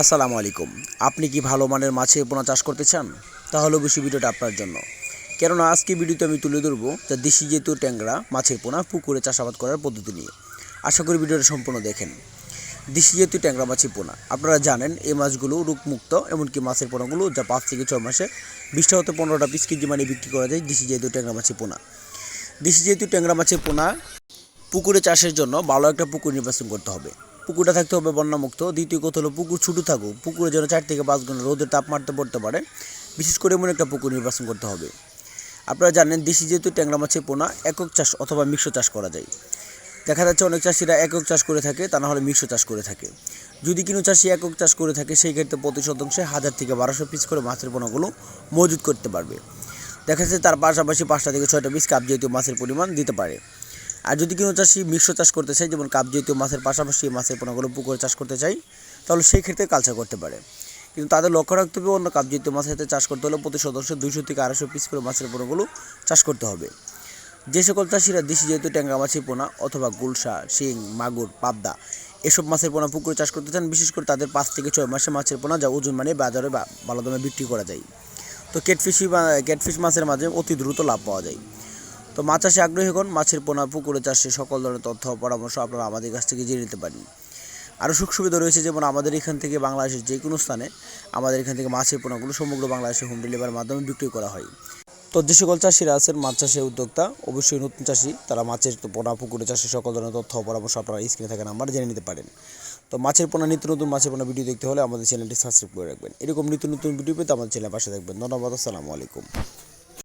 আসসালামু আলাইকুম। আপনি কি ভালো মানের মাছের পোনা চাষ করতে চান? তাহলে অবশ্যই ভিডিওটা আপনার জন্য। কেননা আজকে ভিডিওতে আমি তুলে ধরবো যে দেশি যেহেতু ট্যাংরা মাছের পোনা পুকুরে চাষাবাদ করার পদ্ধতি নিয়ে। আশা করি ভিডিওটা সম্পূর্ণ দেখেন। দেশি যেহেতু ট্যাংরা মাছের পোনা, আপনারা জানেন এই মাছগুলো রোগমুক্ত, এমনকি মাছের পোনাগুলো যা পাঁচ থেকে ছয় মাসে বিশটা হতে পনেরোটা পিস কেজি মানে বিক্রি করা যায় দেশি যেহেতু ট্যাংরা মাছের পোনা। দেশি যেহেতু ট্যাংরা মাছের পোনা পুকুরে চাষের জন্য ভালো একটা পুকুর নির্বাচন করতে হবে। পুকুরটা থাকতে হবে বন্যামুক্ত। দ্বিতীয় কথা হলো পুকুর ছোটো থাকুক। পুকুরে যেন চার থেকে পাঁচ ঘণ্টা রোদের তাপমাত্রা পড়তে পারে। বিশেষ করে এমন একটা পুকুর নির্বাচন করতে হবে। আপনারা জানেন দেশি যেহেতু ট্যাংরা মাছের পোনা, একক চাষ অথবা মিশ্র চাষ করা যায়। দেখা যাচ্ছে অনেক চাষিরা একক চাষ করে থাকে, তা না হলে মিশ্র চাষ করে থাকে। যদি কোনো চাষি একক চাষ করে থাকে, সেই ক্ষেত্রে প্রতি শতাংশে হাজার থেকে বারোশো পিস করে মাছের পোনাগুলো মজুত করতে পারবে। দেখা যাচ্ছে তার পাশাপাশি পাঁচটা থেকে ছয়টা পিস কাপ জাতীয় মাছের পরিমাণ দিতে পারে। আর যদি কোনো চাষি মিশ্র চাষ করতে চায়, যেমন কাপ জাতীয় মাছের পাশাপাশি মাছের পোনাগুলো পুকুরে চাষ করতে চাই তাহলে সেই ক্ষেত্রে কালচার করতে পারে। কিন্তু তাদের লক্ষ্য রাখতে হবে, অন্য কাপ জাতীয় মাছের সাথে চাষ করতে হলে প্রতি সদস্য দুইশো থেকে আড়াইশো পিস করে মাছের পোনাগুলো চাষ করতে হবে। যে সকল চাষিরা দেশি যেহেতু ট্যাংরা মাছের পোনা অথবা গুলশা, শিং, মাগুর, পাবদা এসব মাছের পোনা পুকুরে চাষ করতে চান, বিশেষ করে তাদের পাঁচ থেকে ছয় মাসে মাছের পোনা যা ওজন মানে বাজারে ভালো দামে বিক্রি করা যায়। তো ক্যাটফিশি বা ক্যাটফিশ মাছের মাঝে অতি দ্রুত লাভ পাওয়া যায়। তো মাছ চাষে আগ্রহী হন, মাছের পোনা, পুকুরে চাষে সকল ধরনের তথ্য পরামর্শ আপনারা আমাদের কাছ থেকে জেনে নিতে পারেন। আরও সুখ সুবিধা রয়েছে যেমন আমাদের এখান থেকে বাংলাদেশের যে কোনো স্থানে আমাদের এখান থেকে মাছের পোনাগুলো সমগ্র বাংলাদেশে হোম ডেলিভারির মাধ্যমে বিক্রি করা হয়। তো যে সকল চাষিরা আছেন, মাছ চাষের উদ্যোক্তা, অবশ্যই নতুন চাষি, তারা মাছের পোনা, পুকুরে চাষে সকল ধরনের তথ্য পরামর্শ আপনারা স্ক্রিনে থাকা নাম্বার জেনে নিতে পারেন। তো মাছের পোনা, নিত্য নতুন মাছের পোনা ভিডিও দেখতে হলে আমাদের চ্যানেলটি সাবস্ক্রাইব করে রাখবেন। এরকম নিত্য নতুন ভিডিও পেতে আমাদের চ্যানেলের পাশে থাকবেন। ধন্যবাদ, আসসালামু আলাইকুম।